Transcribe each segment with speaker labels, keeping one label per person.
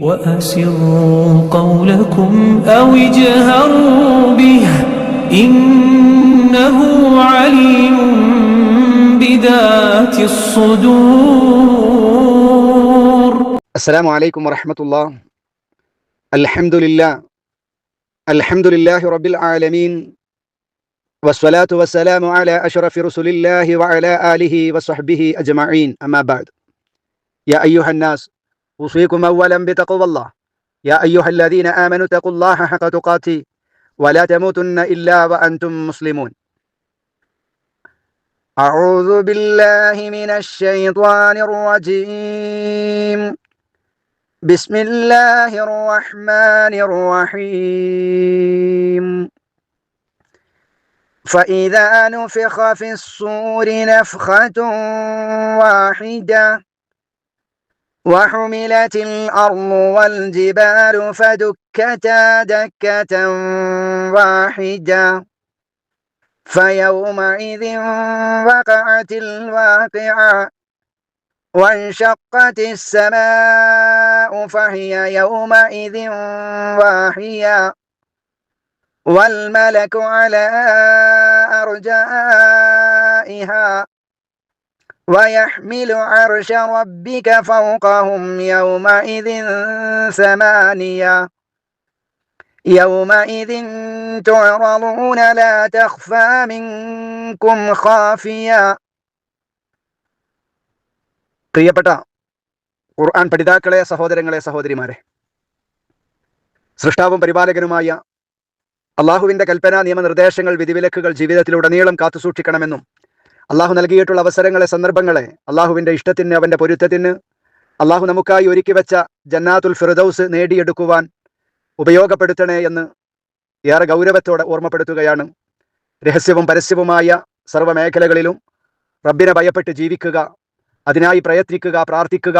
Speaker 1: وأسروا قولكم أو اجهروا به إنه عليم بذات الصدور.
Speaker 2: السلام عليكم ورحمة الله. الحمد لله. الحمد لله رب العالمين. والصلاة والسلام على أشرف رسل الله وعلى آله وصحبه أجمعين. أما بعد. يا أيها الناس أوصيكم أولا بتقوى الله. يا أيها الذين آمنوا اتقوا الله حق تقاته ولا تموتن إلا وأنتم مسلمون. أعوذ بالله من الشيطان الرجيم. بسم الله الرحمن الرحيم. فإذا نفخ في الصور نفخة واحدة وحملت الأرض والجبال فدكتا دكة واحدة. فيومئذ وقعت الواقعة وانشقت السماء فهي يومئذ واهية والملك على أرجائها ويحمل عرش ربك فوقهم يومئذ ثمانية يومئذ تعرضون لا تخفى منكم خافية പ്രിയപ്പെട്ട ഖുർആൻ പഠിതാക്കളെ സഹോദരങ്ങളെ സഹോദരിമാരെ സൃഷ്ടാവും പരിപാലകനുമായ അള്ളാഹുവിന്റെ കൽപ്പന നിയമനിർദ്ദേശങ്ങൾ വിധിവിലക്കുകൾ ജീവിതത്തിലുടനീളം കാത്തുസൂക്ഷിക്കണമെന്നും അള്ളാഹു നൽകിയിട്ടുള്ള അവസരങ്ങളെ സന്ദർഭങ്ങളെ അള്ളാഹുവിന്റെ ഇഷ്ടത്തിന് അവന്റെ പൊരുത്തത്തിന് അള്ളാഹു നമുക്കായി ഒരുക്കി വെച്ച ജന്നാത്തുൽ ഫിറദൌസ് നേടിയെടുക്കുവാൻ ഉപയോഗപ്പെടുത്തണേ എന്ന് ഏറെ ഗൗരവത്തോടെ ഓർമ്മപ്പെടുത്തുകയാണ്. രഹസ്യവും പരസ്യവുമായ സർവ മേഖലകളിലും റബ്ബിനെ ഭയപ്പെട്ട് ജീവിക്കുക അതിനായി പ്രയത്നിക്കുക പ്രാർത്ഥിക്കുക.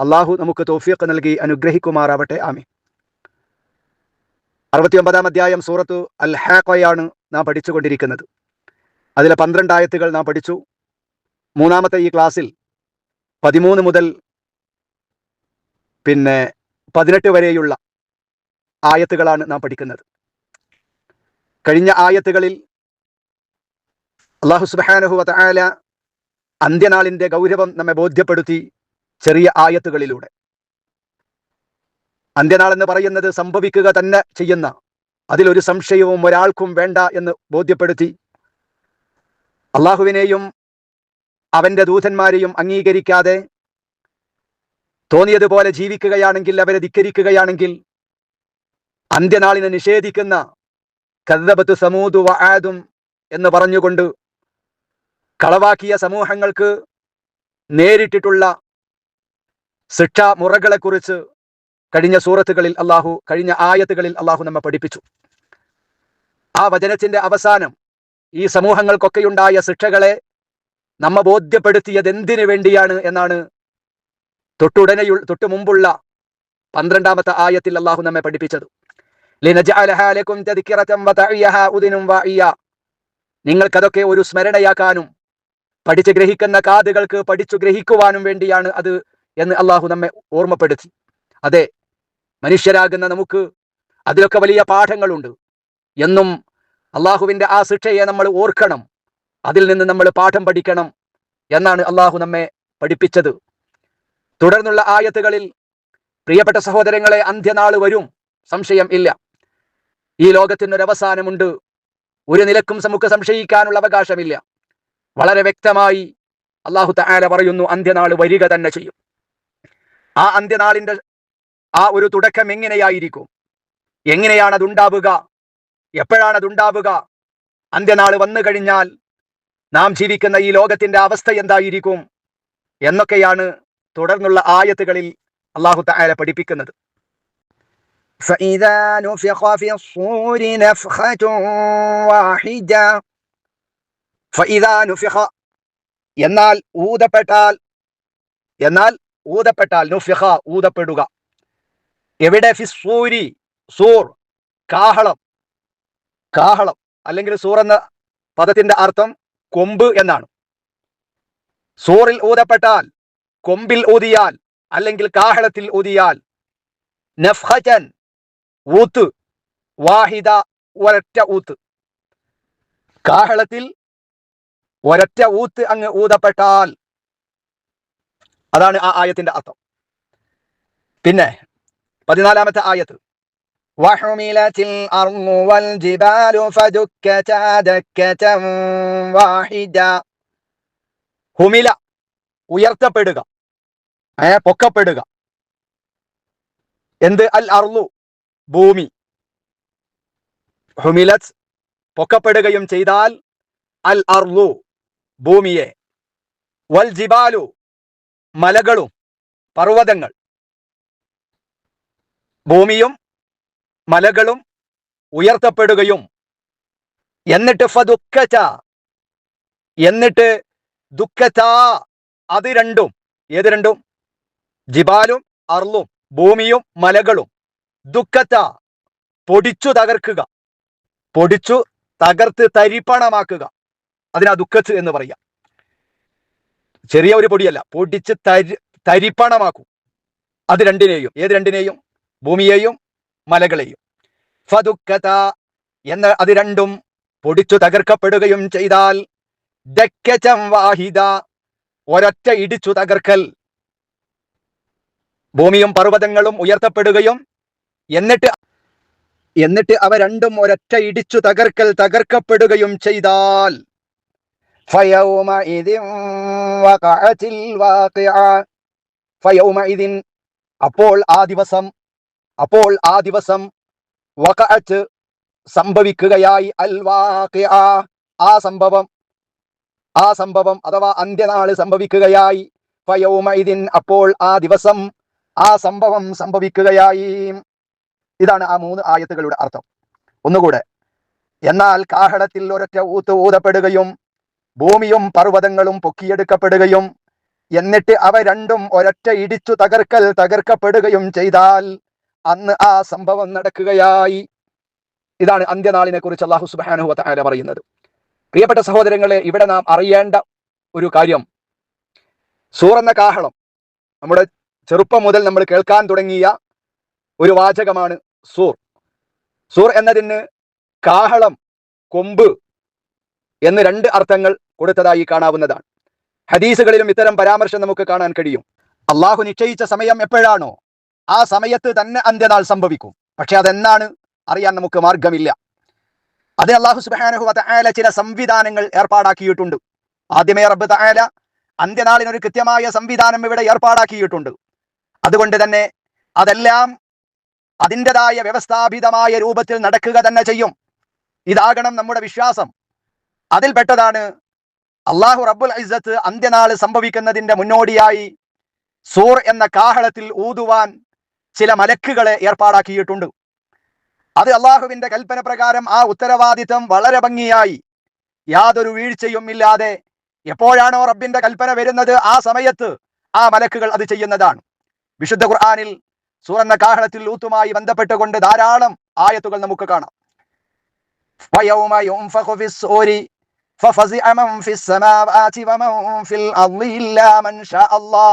Speaker 2: അള്ളാഹു നമുക്ക് തോഫിയൊക്കെ നൽകി അനുഗ്രഹിക്കുമാറാവട്ടെ. ആമി അറുപത്തിയൊമ്പതാം അധ്യായം സൂറത്തു അൽ ഹാഖയാണ് നാം പഠിച്ചുകൊണ്ടിരിക്കുന്നത്. അതിലെ പന്ത്രണ്ടായത്തുകൾ നാം പഠിച്ചു. മൂന്നാമത്തെ ഈ ക്ലാസ്സിൽ പതിമൂന്ന് മുതൽ പിന്നെ പതിനെട്ട് വരെയുള്ള ആയത്തുകളാണ് നാം പഠിക്കുന്നത്. കഴിഞ്ഞ ആയത്തുകളിൽ അള്ളാഹു സുബാനഹു വല അന്ത്യനാളിന്റെ ഗൗരവം നമ്മെ ബോധ്യപ്പെടുത്തി ചെറിയ ആയത്തുകളിലൂടെ. അന്ത്യനാൾ എന്ന് പറയുന്നത് സംഭവിക്കുക തന്നെ ചെയ്യുന്ന അതിലൊരു സംശയവും ഒരാൾക്കും വേണ്ട എന്ന് ബോധ്യപ്പെടുത്തി അള്ളാഹുവിനെയും അവന്റെ ദൂതന്മാരെയും അംഗീകരിക്കാതെ തോന്നിയതുപോലെ ജീവിക്കുകയാണെങ്കിൽ അവരെ ധിക്കരിക്കുകയാണെങ്കിൽ അന്ത്യനാളിനെ നിഷേധിക്കുന്ന കദ്ദബത്ത് സമൂതു വആദും എന്ന് പറഞ്ഞുകൊണ്ട് കളവാക്കിയ സമൂഹങ്ങൾക്ക് നേരിട്ടിട്ടുള്ള ശിക്ഷാ മുറകളെക്കുറിച്ച് കഴിഞ്ഞ സൂറത്തുകളിൽ അള്ളാഹു കഴിഞ്ഞ ആയത്തുകളിൽ അള്ളാഹു നമ്മെ പഠിപ്പിച്ചു. ആ വചനത്തിന്റെ അവസാനം ഈ സമൂഹങ്ങൾക്കൊക്കെയുണ്ടായ ശിക്ഷകളെ നമ്മ ബോധ്യപ്പെടുത്തിയത് എന്തിനു വേണ്ടിയാണ് എന്നാണ് തൊട്ടുടനെയു തൊട്ടു മുമ്പുള്ള പന്ത്രണ്ടാമത്തെ ആയത്തിൽ അള്ളാഹു നമ്മെ പഠിപ്പിച്ചത്. നിങ്ങൾക്കതൊക്കെ ഒരു സ്മരണയാക്കാനും പഠിച്ചു ഗ്രഹിക്കുന്ന കാതുകൾക്ക് പഠിച്ചു ഗ്രഹിക്കുവാനും വേണ്ടിയാണ് അത് എന്ന് അള്ളാഹു നമ്മെ ഓർമ്മപ്പെടുത്തി. അതെ മനുഷ്യരാകുന്ന നമുക്ക് അതിലൊക്കെ വലിയ പാഠങ്ങളുണ്ട്. എന്നും അള്ളാഹുവിന്റെ ആ ശിക്ഷയെ നമ്മൾ ഓർക്കണം. അതിൽ നിന്ന് നമ്മൾ പാഠം പഠിക്കണം എന്നാണ് അള്ളാഹു നമ്മെ പഠിപ്പിച്ചത്. തുടർന്നുള്ള ആയത്തുകളിൽ പ്രിയപ്പെട്ട സഹോദരങ്ങളെ അന്ത്യനാൾ വരും. സംശയം ഇല്ല. ഈ ലോകത്തിനൊരവസാനമുണ്ട്. ഒരു നിലക്കും നമുക്ക് സംശയിക്കാനുള്ള അവകാശമില്ല. വളരെ വ്യക്തമായി അള്ളാഹു തആല പറയുന്നു അന്ത്യനാൾ വരിക തന്നെ ചെയ്യും. ആ അന്ത്യനാളിന്റെ ആ ഒരു തുടക്കം എങ്ങനെയായിരിക്കും? എങ്ങനെയാണ് അതുണ്ടാവുക? എപ്പോഴാണ് അതുണ്ടാവുക അന്ത്യനാൾ വന്നു കഴിഞ്ഞാൽ നാം ജീവിക്കുന്ന ഈ ലോകത്തിന്റെ അവസ്ഥ എന്തായിരിക്കും എന്നൊക്കെയാണ് തുടർന്നുള്ള ആയത്തുകളിൽ അള്ളാഹു തആല പഠിപ്പിക്കുന്നത്
Speaker 3: فإذا نفخ في الصور نفخة واحدة
Speaker 2: ഫഇദാ നുഫിഖ എന്നാൽ ഊതപ്പെട്ടാൽ എന്നാൽ ഊതപ്പെട്ടാൽ നുഫിഖ ഊതപ്പെടുക എവിടെ ഫിസൂരി സൂർ കാഹളം കാഹളം അല്ലെങ്കിൽ സൂർ എന്ന പദത്തിന്റെ അർത്ഥം കൊമ്പ് എന്നാണ്. സൂറിൽ ഊതപ്പെട്ടാൽ കൊമ്പിൽ ഊതിയാൽ അല്ലെങ്കിൽ കാഹളത്തിൽ ഊതിയാൽ നഫ്ഹജൻ ഊത്ത് വാഹിദ ഒരൊറ്റ ഊത്ത്. കാഹളത്തിൽ ഒരൊറ്റ ഊത്ത് അങ്ങ് ഊതപ്പെട്ടാൽ അതാണ് ആ ആയത്തിന്റെ അർത്ഥം. പിന്നെ പതിനാലാമത്തെ ആയത്ത്.
Speaker 3: وحملت الأرض والجبال فدكتا دكة واحدة
Speaker 2: ഹുമില ഉയർത്തപ്പെടുക ഏ പൊക്കപ്പെടുക എന്ത് അൽ അർലു ഭൂമി ഹുമിലത്ത് പൊക്കപ്പെടുകയും ചെയ്താൽ അൽ അർലു ഭൂമിയെ വൽ ജിബാലു മലകളും പർവ്വതങ്ങൾ ഭൂമിയും മലകളും ഉയർത്തപ്പെടുകയും എന്നിട്ട് ഫദുക്കച്ച എന്നിട്ട് ദുഃഖച്ച അത് രണ്ടും ഏത് രണ്ടും? ജിബാലും അർലും ഭൂമിയും മലകളും. ദുഃഖച്ച പൊടിച്ചു തകർക്കുക. പൊടിച്ചു തകർത്ത് തരിപ്പണമാക്കുക. അതിനാ ദുഃഖത്ത് എന്ന് പറയാം. ചെറിയ ഒരു പൊടിയല്ല പൊടിച്ച് തരി തരിപ്പണമാക്കും. അത് രണ്ടിനെയും ഏത് രണ്ടിനെയും? ഭൂമിയെയും മലകളെയും. ഫതുക്കത എന്ന അത് രണ്ടും പൊടിച്ചു തകർക്കപ്പെടുകയും ചെയ്താൽ ദക്കചം വാഹിദ ഒരൊറ്റ ഇടിച്ചു തകർക്കൽ. ഭൂമിയും പർവതങ്ങളും ഉയർത്തപ്പെടുകയും എന്നിട്ട് എന്നിട്ട് അവ രണ്ടും ഒരൊറ്റ ഇടിച്ചു തകർക്കൽ തകർക്കപ്പെടുകയും ചെയ്താൽ അപ്പോൾ ആ ദിവസം അപ്പോൾ ആ ദിവസം സംഭവിക്കുകയായി. അൽ ആ സംഭവം ആ സംഭവം അഥവാ അന്ത്യനാൾ സംഭവിക്കുകയായി. ഫയോമൈദിൻ അപ്പോൾ ആ ദിവസം ആ സംഭവം സംഭവിക്കുകയായി. ഇതാണ് ആ മൂന്ന് ആയത്തുകളുടെ അർത്ഥം. ഒന്നുകൂടെ എന്നാൽ കാഹളത്തിൽ ഒരൊറ്റ ഊത്ത് ഊതപ്പെടുകയും ഭൂമിയും പർവതങ്ങളും പൊക്കിയെടുക്കപ്പെടുകയും എന്നിട്ട് അവ രണ്ടും ഒരൊറ്റ ഇടിച്ചു തകർക്കൽ തകർക്കപ്പെടുകയും ചെയ്താൽ അന്ന് ആ സംഭവം നടക്കുകയായി. ഇതാണ് അന്ത്യനാളിനെ കുറിച്ച് അള്ളാഹു സുബാനുഹു താര പറയുന്നത്. പ്രിയപ്പെട്ട സഹോദരങ്ങളെ ഇവിടെ നാം അറിയേണ്ട ഒരു കാര്യം. സൂറെന്ന കാഹളം. നമ്മുടെ ചെറുപ്പം മുതൽ നമ്മൾ കേൾക്കാൻ തുടങ്ങിയ ഒരു വാചകമാണ് സൂർ. സൂർ എന്നതിന് കാഹളം കൊമ്പ് എന്ന് രണ്ട് അർത്ഥങ്ങൾ കൊടുത്തതായി കാണാവുന്നതാണ്. ഹദീസുകളിലും ഇത്തരം പരാമർശം നമുക്ക് കാണാൻ കഴിയും. അള്ളാഹു നിശ്ചയിച്ച സമയം എപ്പോഴാണോ? ആ സമയത്ത് തന്നെ അന്ത്യനാൾ സംഭവിക്കും. പക്ഷെ അതെന്നാണ് അറിയാൻ നമുക്ക് മാർഗമില്ല. അത് അള്ളാഹു സുബാനഹു തആല ചില സംവിധാനങ്ങൾ ഏർപ്പാടാക്കിയിട്ടുണ്ട്. ആദ്യമേ റബ്ബ് തആല അന്ത്യനാളിനൊരു കൃത്യമായ സംവിധാനം ഇവിടെ ഏർപ്പാടാക്കിയിട്ടുണ്ട്. അതുകൊണ്ട് തന്നെ അതെല്ലാം അതിന്റെതായ വ്യവസ്ഥാപിതമായ രൂപത്തിൽ നടക്കുക തന്നെ ചെയ്യും. ഇതാകണം നമ്മുടെ വിശ്വാസം. അതിൽപ്പെട്ടതാണ് അള്ളാഹു റബ്ബുൽ ഇസ്സത്ത് അന്ത്യനാൾ സംഭവിക്കുന്നതിന്റെ മുന്നോടിയായി സൂർ എന്ന കാഹളത്തിൽ ഊതുവാൻ ചില മലക്കുകളെ ഏർപ്പാടാക്കിയിട്ടുണ്ട് അത് അള്ളാഹുവിന്റെ കൽപ്പന പ്രകാരം ആ ഉത്തരവാദിത്തം വളരെ ഭംഗിയായി യാതൊരു വീഴ്ചയും ഇല്ലാതെ എപ്പോഴാണോ റബ്ബിന്റെ കൽപ്പന വരുന്നത് ആ സമയത്ത് ആ മലക്കുകൾ അത് ചെയ്യുന്നതാണ് വിശുദ്ധ ഖുർആനിൽ സൂർ എന്ന കാഹളത്തിൽ ഊത്തുമായി ബന്ധപ്പെട്ടുകൊണ്ട് ധാരാളം ആയത്തുകൾ നമുക്ക് കാണാം ويوم ينفخ في الصور ففزع من في السماوات ومن في الأرض إلا من شاء الله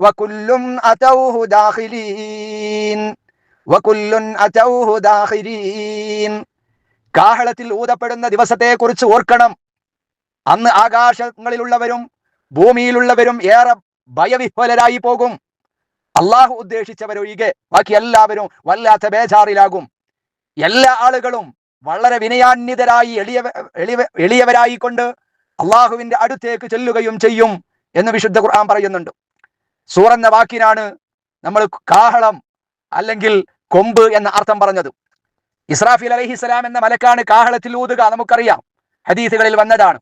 Speaker 2: വകുല്ലും അതൗഹു ദാഖിലീൻ. വകുല്ലുൻ അതൗഹു ദാഖിലീൻ. കാഹളത്തിൽ ഊതപ്പെടുന്ന ദിവസത്തെക്കുറിച്ച് ഓർക്കണം. അന്ന് ആകാശങ്ങളിലുള്ളവരും ഭൂമിയിലുള്ളവരും ഏറെ ഭയവിഹ്വലരായി പോകും. അള്ളാഹു ഉദ്ദേശിച്ചവരൊഴികെ ബാക്കി എല്ലാവരും വല്ലാത്ത ബേജാറിലാകും. എല്ലാ ആളുകളും വളരെ വിനയാന്വിതരായി എളിയ എളിയവരായിക്കൊണ്ട് അള്ളാഹുവിന്റെ അടുത്തേക്ക് ചെല്ലുകയും ചെയ്യും എന്ന് വിശുദ്ധ ഖുർആൻ പറയുന്നുണ്ട്. സൂർ എന്ന വാക്കിനാണ് നമ്മൾ കാഹളം അല്ലെങ്കിൽ കൊമ്പ് എന്ന അർത്ഥം പറഞ്ഞത്. ഇസ്രാഫിൽ അലഹിസ്സലാം എന്ന മലക്കാണ് കാഹളത്തിൽ ഊതുക നമുക്കറിയാം. ഹദീസുകളിൽ വന്നതാണ്.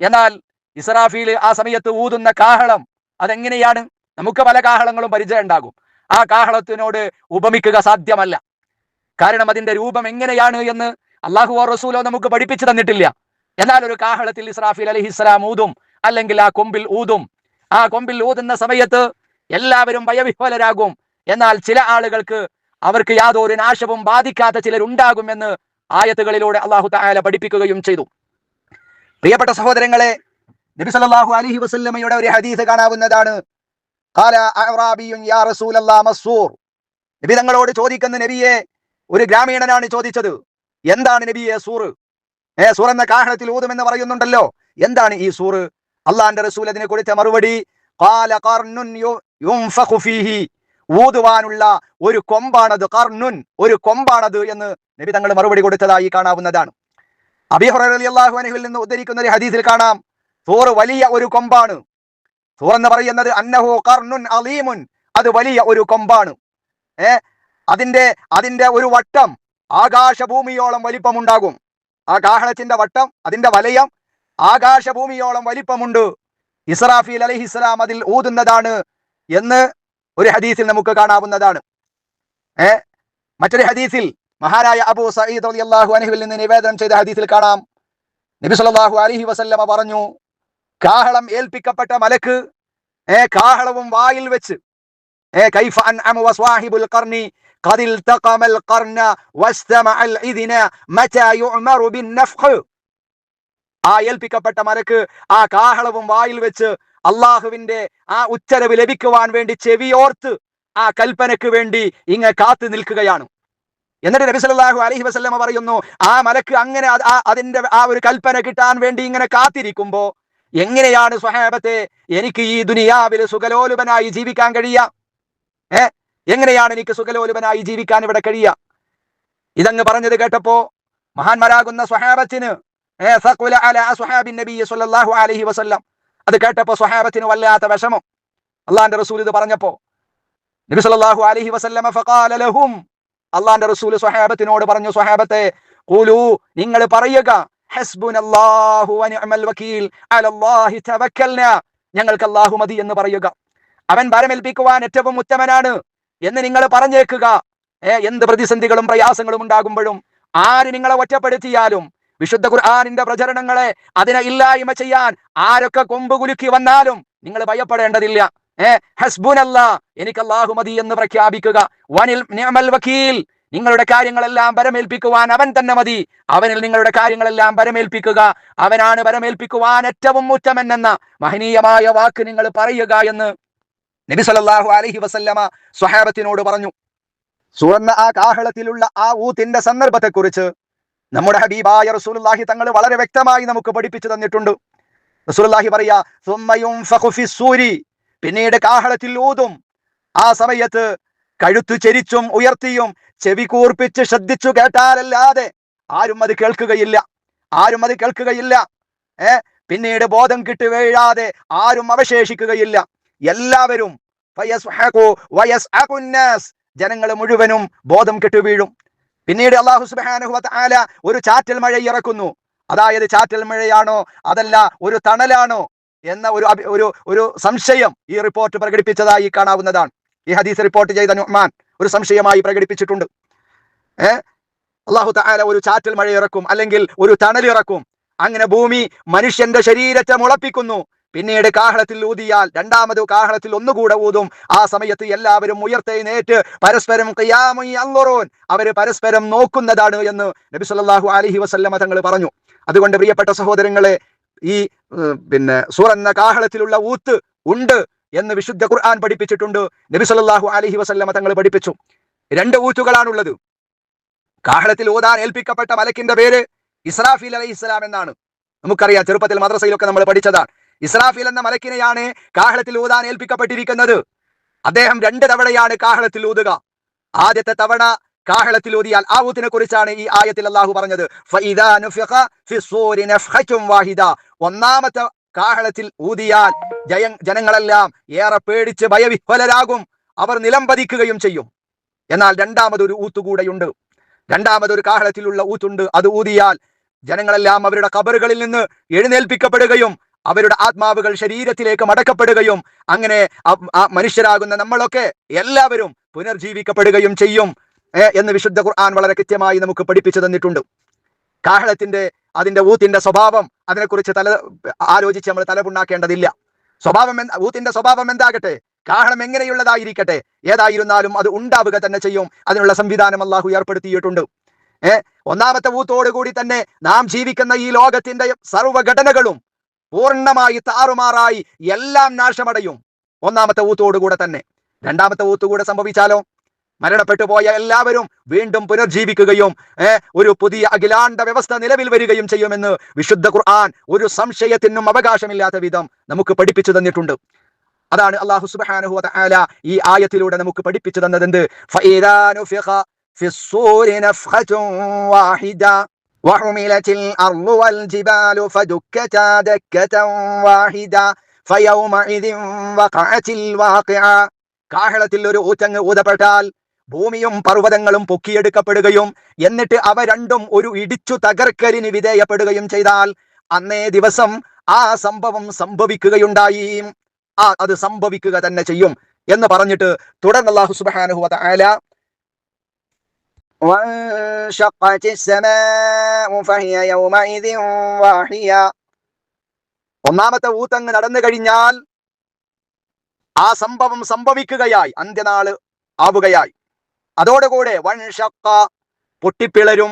Speaker 2: എന്നാൽ ഇസ്രാഫീൽ ആ സമയത്ത് ഊതുന്ന കാഹളം അതെങ്ങനെയാണ്? നമുക്ക് പല കാഹളങ്ങളും പരിചയം ഉണ്ടാകും. ആ കാഹളത്തിനോട് ഉപമിക്കുക സാധ്യമല്ല. കാരണം അതിന്റെ രൂപം എങ്ങനെയാണ് എന്ന് അള്ളാഹു റസൂലോ നമുക്ക് പഠിപ്പിച്ചു തന്നിട്ടില്ല. എന്നാൽ ഒരു കാഹളത്തിൽ ഇസ്രാഫിൽ അലഹിസ്സലാം ഊതും അല്ലെങ്കിൽ ആ കൊമ്പിൽ ഊതും ആ കൊമ്പിൽ ഊതുന്ന സമയത്ത് എല്ലാവരും ഭയവിഹ്വലരാകും. എന്നാൽ ചില ആളുകൾക്ക് അവർക്ക് യാതൊരു നാശവും ബാധിക്കാത്ത ചിലരുണ്ടാകുമെന്ന് ആയത്തുകളിലൂടെ അള്ളാഹു തായാല പഠിപ്പിക്കുകയും ചെയ്തു. പ്രിയപ്പെട്ട സഹോദരങ്ങളെ നബി സല്ലല്ലാഹു അലൈഹി വസല്ലമയുടെ ഒരു ഹദീസ് കാണാവുന്നതാണ്.
Speaker 3: ഖാല യാ റസൂലല്ലാഹ്
Speaker 2: നബി തങ്ങളോട് ചോദിക്കുന്ന നബിയെ ഒരു ഗ്രാമീണനാണ് ചോദിച്ചത് എന്താണ് നബിയെ സൂറ്? ഏ സൂർ എന്ന ഊതുമെന്ന് പറയുന്നുണ്ടല്ലോ. എന്താണ് ഈ സൂറ്? അള്ളാന്റെ റസൂൽ അതിനെ കൊടുത്ത മറുപടി. ഊതുവാനുള്ള ഒരു കൊമ്പാണത് കർണുൻ ഒരു കൊമ്പാണത് എന്ന് നബി തങ്ങൾ മറുപടി കൊടുത്തതായി കാണാവുന്നതാണ്. അബിഹുറലിയാഹു അനഹുവിൽ നിന്ന് ഉദ്ധരിക്കുന്ന ഒരു ഹദീസിൽ കാണാം സൂറ് വലിയ ഒരു കൊമ്പാണ്. സൂർ എന്ന് പറയുന്നത് അന്നഹു കർണുൻ അലീമുൻ അത് വലിയ ഒരു കൊമ്പാണ്. ഏ അതിന്റെ അതിന്റെ ഒരു വട്ടം ആകാശഭൂമിയോളം വലിപ്പമുണ്ടാകും. ആ കാഹളത്തിന്റെ വട്ടം അതിന്റെ വലയം ആകാശഭൂമിയോളം വലിപ്പമുണ്ട് ഇസ്രാഫീൽ അലഹിസ്ലാം അതിൽ ഊതുന്നതാണ് എന്ന് ഒരു ഹദീസിൽ നമുക്ക് കാണാവുന്നതാണ് ഏ മറ്റൊരു ഹദീസിൽ മഹാനായ അബൂ സഈദ് റളിയല്ലാഹു അൻഹുവിൽ നിന്ന് നിവേദനം ചെയ്ത ഹദീസിൽ കാണാം നബി സല്ലല്ലാഹു അലൈഹി വസല്ലമ പറഞ്ഞു കാഹളം ഏൽപ്പിക്കപ്പെട്ട മലക്ക് ഏ കാഹളവും വായിൽ വെച്ച് ഏ കൈഫ അൻഅമ വസ്വാഹിബുൽ ഖർനി قد التقم القرن واستمع الإذن متى يؤمر بالنفخ ആ ഏൽപ്പിക്കപ്പെട്ട മലക്ക് ആ കാഹളവും വായിൽ വെച്ച് അള്ളാഹുവിന്റെ ആ ഉച്ചരവ് ലഭിക്കുവാൻ വേണ്ടി ചെവിയോർത്ത് ആ കൽപ്പനയ്ക്ക് വേണ്ടി ഇങ്ങ കാത്തു നിൽക്കുകയാണ്. എന്നിട്ട് നബി സല്ലല്ലാഹു അലൈഹി വസല്ലമ പറയുന്നു ആ മലക്ക് അങ്ങനെ അതിന്റെ ആ ഒരു കൽപ്പന കിട്ടാൻ വേണ്ടി ഇങ്ങനെ കാത്തിരിക്കുമ്പോ എങ്ങനെയാണ് സ്വഹാബത്തെ എനിക്ക് ഈ ദുനിയാവിൽ സുഖലോലുപനായി ജീവിക്കാൻ കഴിയുക? ഏ? എങ്ങനെയാണ് എനിക്ക് സുഖലോലുപനായി ജീവിക്കാൻ ഇവിടെ കഴിയുക? ഇതങ്ങ് പറഞ്ഞത് കേട്ടപ്പോ മഹാന്മാരാകുന്ന സ്വഹാബത്തിന് അലൈഹി വസല്ലം. അത് കേട്ടപ്പോ സ്വഹാബത്തിന് വല്ലാത്ത വിഷമം. അള്ളാന്റെ റസൂൽ ഇത് പറഞ്ഞപ്പോ നബി സല്ലല്ലാഹു അലൈഹി വസല്ലമ ഫഖാല ലഹും. അള്ളാന്റെ റസൂൽ സ്വഹാബത്തിനോട് പറഞ്ഞു സ്വഹാബത്തെ ഖൂലു നിങ്ങൾ പറയുക ഹസ്ബുനല്ലാഹു വനിഅമൽ വകീൽ അലല്ലാഹി തവക്കൽന ഞങ്ങൾക്ക് അല്ലാഹു മതി എന്ന് പറയുക. അവൻ ഭരമേൽപ്പിക്കുവാൻ ഏറ്റവും ഉത്തമനാണ് എന്ന് നിങ്ങൾ പറഞ്ഞേക്കുക. എന്ത് പ്രതിസന്ധികളും പ്രയാസങ്ങളും ഉണ്ടാകുമ്പോഴും ആര് നിങ്ങളെ ഒറ്റപ്പെടുത്തിയാലും വിശുദ്ധ ഖുർആാനിന്റെ പ്രചരണങ്ങളെ അതിനെ ഇല്ലായ്മ ചെയ്യാൻ ആരൊക്കെ കൊമ്പ് കുലുക്കി വന്നാലും നിങ്ങൾ ഭയപ്പെടേണ്ടതില്ല. ഏ? ഹസ്ബുനല്ല എനിക്ക് അല്ലാഹു മതി എന്ന് പ്രഖ്യാപിക്കുക. വനിൽ നിയമൽ വക്കീൽ നിങ്ങളുടെ കാര്യങ്ങളെല്ലാം പരമേൽപ്പിക്കുവാൻ അവൻ തന്നെ മതി. അവനിൽ നിങ്ങളുടെ കാര്യങ്ങളെല്ലാം പരമേൽപ്പിക്കുക. അവനാണ് പരമേൽപ്പിക്കുവാൻ ഏറ്റവും ഉച്ചമൻ എന്ന മഹനീയമായ വാക്ക് നിങ്ങൾ പറയുക എന്ന് നബി സല്ലല്ലാഹു അലൈഹി വസല്ലമ സ്വഹാബത്തിനോട് പറഞ്ഞു. സുവർണ ആ കാഹളത്തിലുള്ള ആ ഊത്തിന്റെ സന്ദർഭത്തെക്കുറിച്ച് നമ്മുടെ ഹബീബായ റസൂലുള്ളാഹി തങ്ങൾ വളരെ വ്യക്തമായി നമുക്ക് പഠിപ്പിച്ചു തന്നിട്ടുണ്ട്. റസൂലുള്ളാഹി പറയാ സൂരി. പിന്നീട് കാഹളത്തിൽ ഊതും. ആ സമയത്ത് കഴുത്തു ചെരിച്ചും ഉയർത്തിയും ചെവി കൂർപ്പിച്ച് ശ്രദ്ധിച്ചു കേട്ടാലല്ലാതെ ആരും അത് കേൾക്കുകയില്ല. ആരും അത് കേൾക്കുകയില്ല. ഏ? പിന്നീട് ബോധം കിട്ടി വീഴാതെ ആരും അവശേഷിക്കുകയില്ല. എല്ലാവരും ജനങ്ങൾ മുഴുവനും ബോധം കെട്ടു വീഴും. പിന്നീട് അള്ളാഹു സുബ്ഹാനഹു വതആല ഒരു ചാറ്റൽ മഴ ഇറക്കുന്നു. അതായത് ചാറ്റൽ മഴയാണോ? അതല്ല ഒരു തണലാണോ? എന്ന ഒരു ഒരു ഒരു സംശയം ഈ റിപ്പോർട്ട് പ്രകടിപ്പിച്ചതായി കാണാവുന്നതാണ്. ഈ ഹദീസ് റിപ്പോർട്ട് ചെയ്ത നുഹ്മാൻ ഒരു സംശയമായി പ്രകടിപ്പിച്ചിട്ടുണ്ട്. ഏഹ് അള്ളാഹു താല ഒരു ചാറ്റൽ മഴ ഇറക്കും അല്ലെങ്കിൽ ഒരു തണൽ ഇറക്കും. അങ്ങനെ ഭൂമി മനുഷ്യന്റെ ശരീരത്തെ മുളപ്പിക്കുന്നു. പിന്നീട് കാഹളത്തിൽ ഊതിയാൽ രണ്ടാമത് കാഹളത്തിൽ ഒന്നുകൂടെ ഊതും. ആ സമയത്ത് എല്ലാവരും ഉയർത്തെഴുന്നേറ്റ് പരസ്പരം യൻളുറൂൻ. അവർ പരസ്പരം നോക്കുന്നതാണ് എന്ന് നബി സല്ലല്ലാഹു അലൈഹി വസല്ലമ തങ്ങൾ പറഞ്ഞു. അതുകൊണ്ട് പ്രിയപ്പെട്ട സഹോദരങ്ങളെ ഈ പിന്നെ സുറന്ന കാഹളത്തിലുള്ള ഊത്ത് ഉണ്ട് എന്ന് വിശുദ്ധ ഖുർആൻ പഠിപ്പിച്ചിട്ടുണ്ട്. നബി സല്ലല്ലാഹു അലൈഹി വസല്ലമ തങ്ങൾ പഠിപ്പിച്ചു. രണ്ട് ഊത്തുകളാണുള്ളത്. കാഹളത്തിൽ ഊതാൻ ഏൽപ്പിക്കപ്പെട്ട മലക്കിന്റെ പേര് ഇസ്രാഫീൽ അലൈഹി ഇസ്ലാം എന്നാണ്. നമുക്കറിയാം ചെറുപ്പത്തിൽ മദ്രസയിലൊക്കെ നമ്മൾ പഠിച്ചതാണ്. ഇസ്രാഫീൽ എന്ന മലക്കിനെയാണ് കാഹളത്തിൽ ഊതാൻ ഏൽപ്പിക്കപ്പെട്ടിരിക്കുന്നത്. അദ്ദേഹം രണ്ട് തവണയാണ് കാഹളത്തിൽ ഊതുക. ആദ്യത്തെ തവണ കാഹളത്തിൽ ഊതിയാൽ ആ ഊത്തിനെ കുറിച്ചാണ് ഈ ആയത്തിൽ അള്ളാഹു പറഞ്ഞത്. ഒന്നാമത്തെ കാഹളത്തിൽ ഊതിയാൽ ജയ ജനങ്ങളെല്ലാം ഏറെ പേടിച്ച് ഭയവിഹ്വലരാകും. അവർ നിലംപതിക്കുകയും ചെയ്യും. എന്നാൽ രണ്ടാമതൊരു ഊത്തുകൂടെയുണ്ട് രണ്ടാമതൊരു കാഹളത്തിലുള്ള ഊത്തുണ്ട്. അത് ഊതിയാൽ ജനങ്ങളെല്ലാം അവരുടെ കബറുകളിൽ നിന്ന് എഴുന്നേൽപ്പിക്കപ്പെടുകയും അവരുടെ ആത്മാവുകൾ ശരീരത്തിലേക്ക് മടക്കപ്പെടുകയും അങ്ങനെ മനുഷ്യരാകുന്ന നമ്മളൊക്കെ എല്ലാവരും പുനർജീവിക്കപ്പെടുകയും ചെയ്യും എന്ന് വിശുദ്ധ ഖുർആൻ വളരെ കൃത്യമായി നമുക്ക് പഠിപ്പിച്ചു തന്നിട്ടുണ്ട്. കാഹളത്തിന്റെ അതിന്റെ ഊത്തിന്റെ സ്വഭാവം അതിനെക്കുറിച്ച് തല ആലോചിച്ച് നമ്മൾ തലപുണ്ണാക്കേണ്ടതില്ല. സ്വഭാവം ഊത്തിന്റെ സ്വഭാവം എന്താകട്ടെ? കാഹളം എങ്ങനെയുള്ളതായിരിക്കട്ടെ? ഏതായിരുന്നാലും അത് ഉണ്ടാവുക തന്നെ ചെയ്യും. അതിനുള്ള സംവിധാനം അള്ളാഹു ഏർപ്പെടുത്തിയിട്ടുണ്ട്. ഏഹ് ഒന്നാമത്തെ ഊത്തോടു കൂടി തന്നെ നാം ജീവിക്കുന്ന ഈ ലോകത്തിന്റെ സർവഘടനകളും പൂർണമായി താറുമാറായി എല്ലാം നാശമടയും. ഒന്നാമത്തെ ഊത്തോടുകൂടെ തന്നെ. രണ്ടാമത്തെ ഊത്തുകൂടെ സംഭവിച്ചാലോ? മരണപ്പെട്ടു പോയ എല്ലാവരും വീണ്ടും പുനർജീവിക്കുകയും ഒരു പുതിയ അഖിലാണ്ട വ്യവസ്ഥ നിലവിൽ വരികയും ചെയ്യുമെന്ന് വിശുദ്ധ ഖുർആൻ ഒരു സംശയത്തിനും അവകാശമില്ലാത്ത വിധം നമുക്ക് പഠിപ്പിച്ചു തന്നിട്ടുണ്ട്. അതാണ് അള്ളാഹു സുബ്ഹാനഹു വതആല ഈ ആയത്തിലൂടെ നമുക്ക് പഠിപ്പിച്ചു തന്നത് എന്ത് ഫഇദാ നുഫിഖ ഫിസ്സൂരി നഫ്ഖത്തുൻ വാഹിദ وحملت الأرض والجبال فدكتا دكة واحدة فيومئذ وقعت الواقعة കാഹളത്തിൽ ഒരു ഊറ്റങ്ങ് ഊതപ്പെട്ടാൽ ഭൂമിയും പർവ്വതങ്ങളും പൊക്കിയെടുക്കപ്പെടുകയും എന്നിട്ട് അവ രണ്ടും ഒരു ഇടിച്ചു തകർക്കലിന് വിധേയപ്പെടുകയും ചെയ്താൽ അന്നേ ദിവസം ആ സംഭവം സംഭവിക്കുകയുണ്ടായി ആ അത് സംഭവിക്കുക തന്നെ ചെയ്യും എന്ന് പറഞ്ഞിട്ട് തുടർന്ന് അല്ലാഹു സുബ്ഹാനഹു വതആല وانشقت السماء فهي يومئذ واهية ഒന്നാമത്തെ ഊത്തങ്ങ് നടന്നു കഴിഞ്ഞാൽ ആ സംഭവം സംഭവിക്കുകയായി അന്ത്യനാള് ആവുകയായി അതോടുകൂടെ വൻഷക്ക പൊട്ടിപ്പിളരും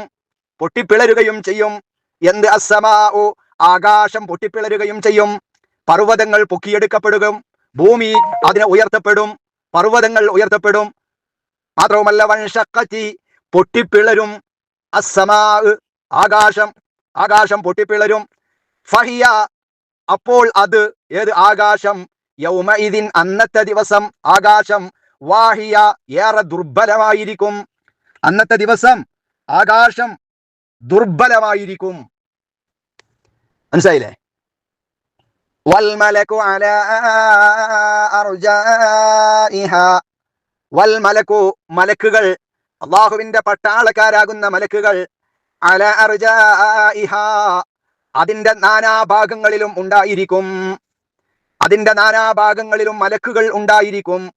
Speaker 2: പൊട്ടിപ്പിളരുകയും ചെയ്യും എന്ത് അസമാഉ ആകാശം പൊട്ടിപ്പിളരുകയും ചെയ്യും പർവ്വതങ്ങൾ പൊക്കിയെടുക്കപ്പെടുകയും ഭൂമി അതിനെ ഉയർത്തപ്പെടും പർവ്വതങ്ങൾ ഉയർത്തപ്പെടും മാത്രവുമല്ല വൻഷക്കത്തി പൊട്ടിപ്പിളരും അസമാ ആകാശം ആകാശം പൊട്ടിപ്പിളരും. ഫഹിയ അപ്പോൾ അത് ഏത് ആകാശം? യൗമഇദിൻ അന്നത്തെ ദിവസം ആകാശം വാഹിയ ഏറെ ദുർബലമായിരിക്കും. അന്നത്തെ ദിവസം ആകാശം ദുർബലമായിരിക്കും. മനസ്സിലായില്ലേ? വൽമലക്കു അല അർജാഇഹ വൽമലക്കു മലക്കുകൾ അള്ളാഹുവിന്റെ പട്ടാളക്കാരാകുന്ന മലക്കുകൾ അല അർജാഇഹ. അതിന്റെ നാനാഭാഗങ്ങളിലും ഉണ്ടായിരിക്കും. അതിന്റെ നാനാഭാഗങ്ങളിലും മലക്കുകൾ ഉണ്ടായിരിക്കും.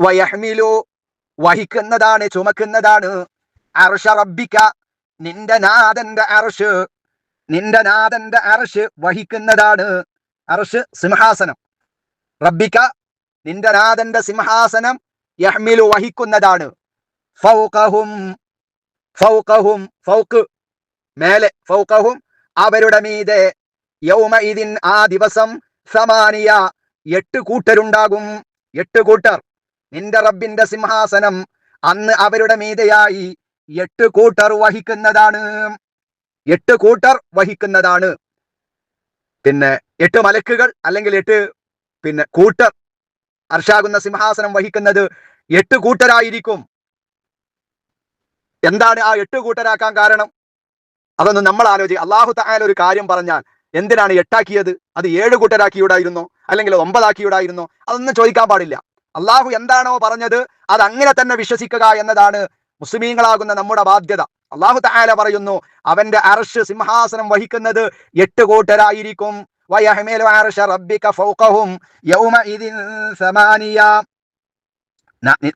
Speaker 2: വയഹ്മിലു വഹിക്കുന്നതാണ് ചുമക്കുന്നതാണ്. അർഷ റബ്ബിക നിന്റെ നാഥന്റെ അർഷ്. നിന്റെ നാഥന്റെ അർഷ് വഹിക്കുന്നതാണ്. അർഷ് സിംഹാസനം. റബ്ബിക്ക നിന്റെ നാഥന്റെ സിംഹാസനം യഹ്മിലു വഹിക്കുന്നതാണ്. ഫൗഖഹും ഫൗഖഹും ഫൗക്ക് മേലെ ഫൗഖഹും അവരുടെ മീതെ യൗമ ഇതിൻ ആ ദിവസം സമാനിയ എട്ട് കൂട്ടരുണ്ടാകും. എട്ട് കൂട്ടർ. നിന്റെ റബ്ബിന്റെ സിംഹാസനം അന്ന് അവരുടെ മീതയായി എട്ട് കൂട്ടർ വഹിക്കുന്നതാണ്. എട്ട് കൂട്ടർ വഹിക്കുന്നതാണ്. പിന്നെ എട്ട് മലക്കുകൾ അല്ലെങ്കിൽ എട്ട് പിന്നെ കൂട്ടർ. അർഷാകുന്ന സിംഹാസനം വഹിക്കുന്നത് എട്ട് കൂട്ടരായിരിക്കും. എന്താണ് ആ എട്ട് കൂട്ടരാക്കാൻ കാരണം? അതൊന്നും നമ്മൾ ആലോചിക്കുക അള്ളാഹു തായാലും ഒരു കാര്യം പറഞ്ഞാൽ എന്തിനാണ് എട്ടാക്കിയത്? അത് ഏഴ് കൂട്ടരാക്കിയൂടായിരുന്നോ അല്ലെങ്കിൽ ഒമ്പതാക്കിയൂടായിരുന്നോ അതൊന്നും ചോദിക്കാൻ പാടില്ല. അള്ളാഹു എന്താണോ പറഞ്ഞത് അത് അങ്ങനെ തന്നെ വിശ്വസിക്കുക എന്നതാണ് മുസ്ലിമീങ്ങളാകുന്ന നമ്മുടെ ബാധ്യത. അള്ളാഹു തായാല പറയുന്നു അവന്റെ അർഷ് സിംഹാസനം വഹിക്കുന്നത് എട്ട് കൂട്ടരായിരിക്കും.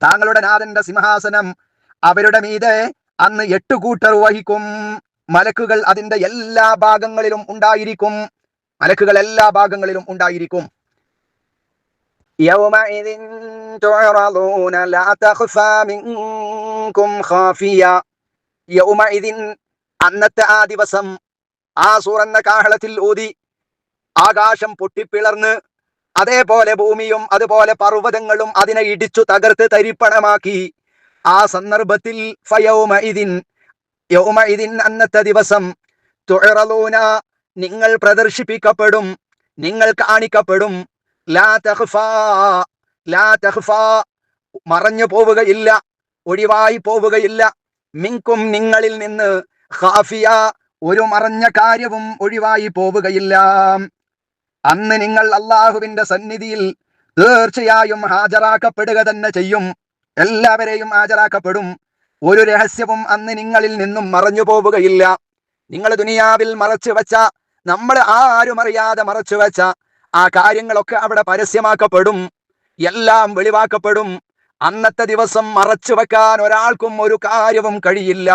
Speaker 2: താങ്കളുടെ നാഥന്റെ സിംഹാസനം അവരുടെ മീതെ അന്ന് എട്ട് കൂട്ടർ വഹിക്കും. മലക്കുകൾ അതിന്റെ എല്ലാ ഭാഗങ്ങളിലും ഉണ്ടായിരിക്കും. മലക്കുകൾ എല്ലാ ഭാഗങ്ങളിലും ഉണ്ടായിരിക്കും. അന്നത്തെ ആ ദിവസം ആ സൂറന്ന കാഹളത്തിൽ ഊതി ആകാശം പൊട്ടിപ്പിളർന്ന് അതേപോലെ ഭൂമിയും അതുപോലെ പർവതങ്ങളും അതിനെ ഇടിച്ചു തകർത്ത് തരിപ്പണമാക്കി. ആ സന്ദർഭത്തിൽ അന്നത്തെ ദിവസം നിങ്ങൾ പ്രദർശിപ്പിക്കപ്പെടും നിങ്ങൾ കാണിക്കപ്പെടും. ലാ തഖ്ഫാ ലാ തഹ്ഫാ മറഞ്ഞു പോവുകയില്ല ഒഴിവായി പോവുകയില്ല. മിങ്കും നിങ്ങളിൽ നിന്ന് ഖാഫിയ ഒരു മറഞ്ഞ കാര്യവും ഒഴിവായി പോവുകയില്ല. അന്ന് നിങ്ങൾ അള്ളാഹുവിന്റെ സന്നിധിയിൽ തീർച്ചയായും ഹാജരാക്കപ്പെടുക തന്നെ ചെയ്യും. എല്ലാവരെയും ഹാജരാക്കപ്പെടും. ഒരു രഹസ്യവും അന്ന് നിങ്ങളിൽ നിന്നും മറഞ്ഞു പോവുകയില്ല. നിങ്ങൾ ദുനിയാവിൽ മറച്ചു വെച്ച നമ്മൾ ആരും അറിയാതെ മറച്ചു വെച്ച ആ കാര്യങ്ങളൊക്കെ അവിടെ പരസ്യമാക്കപ്പെടും. എല്ലാം വെളിവാക്കപ്പെടും. അന്നത്തെ ദിവസം മറച്ചു വെക്കാൻ ഒരാൾക്കും ഒരു കാര്യവും കഴിയില്ല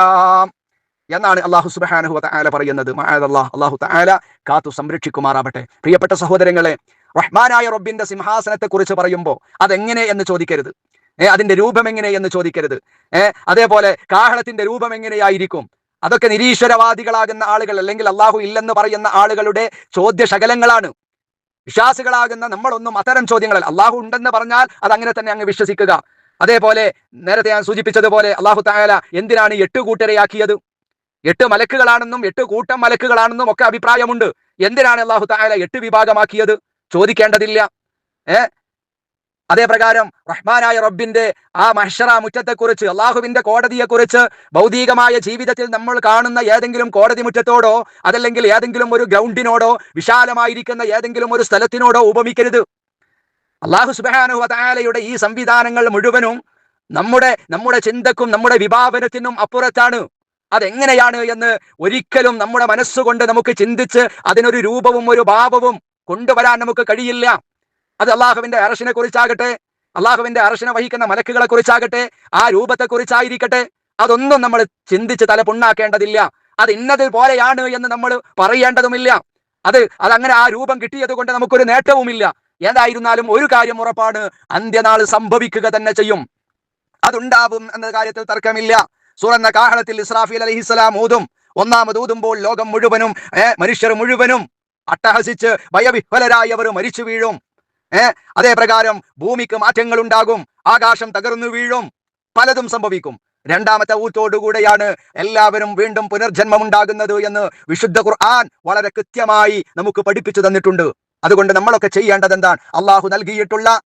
Speaker 2: എന്നാണ് അള്ളാഹു സുബാനഹു താല പറയുന്നത്. അള്ളാഹു താല കാത്തു സംരക്ഷിക്കുമാറാവട്ടെ. പ്രിയപ്പെട്ട സഹോദരങ്ങളെ റഹ്മാനായ റബ്ബിന്റെ സിംഹാസനത്തെ കുറിച്ച് പറയുമ്പോൾ അതെങ്ങനെ എന്ന് ചോദിക്കരുത്. ഏ അതിന്റെ രൂപം എങ്ങനെ എന്ന് ചോദിക്കരുത്. ഏഹ് അതേപോലെ കാഹളത്തിന്റെ രൂപം എങ്ങനെയായിരിക്കും? അതൊക്കെ നിരീശ്വരവാദികളാകുന്ന ആളുകൾ അല്ലെങ്കിൽ അള്ളാഹു ഇല്ലെന്ന് പറയുന്ന ആളുകളുടെ ചോദ്യ ശകലങ്ങളാണ് വിശ്വാസികളാകുന്ന നമ്മളൊന്നും അത്തരം ചോദ്യങ്ങളല്ല. അള്ളാഹു ഉണ്ടെന്ന് പറഞ്ഞാൽ അത് അങ്ങനെ തന്നെ അങ്ങ് വിശ്വസിക്കുക. അതേപോലെ നേരത്തെ ഞാൻ സൂചിപ്പിച്ചതുപോലെ അള്ളാഹു തായാല എന്തിനാണ് എട്ട് കൂട്ടരെയാക്കിയത്? എട്ട് മലക്കുകളാണെന്നും എട്ട് കൂട്ടം മലക്കുകളാണെന്നും ഒക്കെ അഭിപ്രായമുണ്ട്. എന്തിനാണ് അള്ളാഹു തായാല എട്ട് വിഭാഗമാക്കിയത്? ചോദിക്കേണ്ടതില്ല. ഏ അതേ പ്രകാരം റഹ്മാനായ റബ്ബിന്റെ ആ മഹ്ഷറ മുറ്റത്തെക്കുറിച്ച് അള്ളാഹുവിന്റെ കോടതിയെക്കുറിച്ച് ഭൗതികമായ ജീവിതത്തിൽ നമ്മൾ കാണുന്ന ഏതെങ്കിലും കോടതി മുറ്റത്തോടോ അതല്ലെങ്കിൽ ഏതെങ്കിലും ഒരു ഗ്രൗണ്ടിനോടോ വിശാലമായിരിക്കുന്ന ഏതെങ്കിലും ഒരു സ്ഥലത്തിനോടോ ഉപമിക്കരുത്. അള്ളാഹു സുബാനുഹതാലയുടെ ഈ സംവിധാനങ്ങൾ മുഴുവനും നമ്മുടെ നമ്മുടെ ചിന്തക്കും നമ്മുടെ വിഭാവനത്തിനും അപ്പുറത്താണ്. അതെങ്ങനെയാണ് എന്ന് ഒരിക്കലും നമ്മുടെ മനസ്സുകൊണ്ട് നമുക്ക് ചിന്തിച്ച് അതിനൊരു രൂപവും ഒരു ഭാവവും കൊണ്ടുവരാൻ നമുക്ക് കഴിയില്ല. അത് അള്ളാഹുവിന്റെ അറഷിനെ കുറിച്ചാകട്ടെ അള്ളാഹുവിന്റെ അറഷിനെ വഹിക്കുന്ന മലക്കുകളെ കുറിച്ചാകട്ടെ ആ രൂപത്തെ കുറിച്ചായിരിക്കട്ടെ അതൊന്നും നമ്മൾ ചിന്തിച്ച് തല പുണ്ണാക്കേണ്ടതില്ല. അത് ഇന്നത് പോലെയാണ് എന്ന് നമ്മൾ പറയേണ്ടതുമില്ല. അത് അതങ്ങനെ ആ രൂപം കിട്ടിയത് കൊണ്ട് നമുക്കൊരു നേട്ടവുമില്ല. ഏതായിരുന്നാലും ഒരു കാര്യം ഉറപ്പാണ് അന്ത്യനാൾ സംഭവിക്കുക തന്നെ ചെയ്യും. അതുണ്ടാവും എന്ന കാര്യത്തിൽ തർക്കമില്ല. സുറന്ന കാഹളത്തിൽ ഇസ്രാഫീൽ അലഹിസ്സലാം ഊതും ഒന്നാമത് ഊതുമ്പോൾ ലോകം മുഴുവനും മനുഷ്യർ മുഴുവനും അട്ടഹസിച്ച് ഭയവിഹ്വലരായവർ മരിച്ചു വീഴും. ഏ? അതേ പ്രകാരം ഭൂമിക്ക് മാറ്റങ്ങൾ ഉണ്ടാകും ആകാശം തകർന്നു വീഴും. പലതും സംഭവിക്കും. രണ്ടാമത്തെ ഊത്തോടുകൂടെയാണ് എല്ലാവരും വീണ്ടും പുനർജന്മം ഉണ്ടാകുന്നത് എന്ന് വിശുദ്ധ ഖുർആൻ വളരെ കൃത്യമായി നമുക്ക് പഠിപ്പിച്ചു തന്നിട്ടുണ്ട്. അതുകൊണ്ട് നമ്മളൊക്കെ ചെയ്യേണ്ടത് എന്താണ് അള്ളാഹു നൽകിയിട്ടുള്ള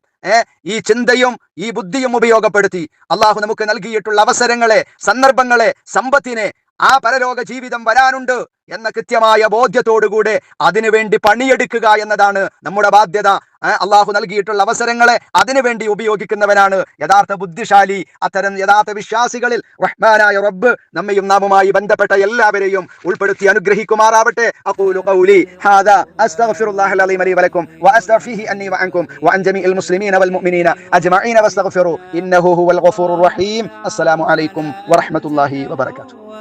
Speaker 2: ഈ ചിന്തയും ഈ ബുദ്ധിയും ഉപയോഗപ്പെടുത്തി. അള്ളാഹു നമുക്ക് നൽകിയിട്ടുള്ള അവസരങ്ങളെ സന്ദർഭങ്ങളെ സമ്പത്തിനെ ആ പരലോക ജീവിതം വരാനുണ്ട് എന്ന കൃത്യമായ ബോധ്യത്തോടുകൂടെ അതിനുവേണ്ടി പണിയെടുക്കുക എന്നതാണ് നമ്മുടെ ബാധ്യത. അള്ളാഹു നൽകിയിട്ടുള്ള അവസരങ്ങളെ അതിനുവേണ്ടി ഉപയോഗിക്കുന്നവനാണ് യഥാർത്ഥ ബുദ്ധിശാലി. അത്തരം യഥാർത്ഥ വിശ്വാസികളിൽ റഹ്മാനായ റബ്ബ് നമ്മയും നാമുമായി ബന്ധപ്പെട്ട എല്ലാവരെയും ഉൾപ്പെടുത്തി അനുഗ്രഹിക്കുമാറാവട്ടെ. അഖൂലു ഖൗലി ഹാദാ അന്നി മുസ്ലിമീന വൽ മുഅ്മിനീന അജ്മഈന ഇന്നഹു റഹീം. അസ്സലാമു അലൈക്കും വറഹ്മത്തുള്ളാഹി വബറകാതുഹു.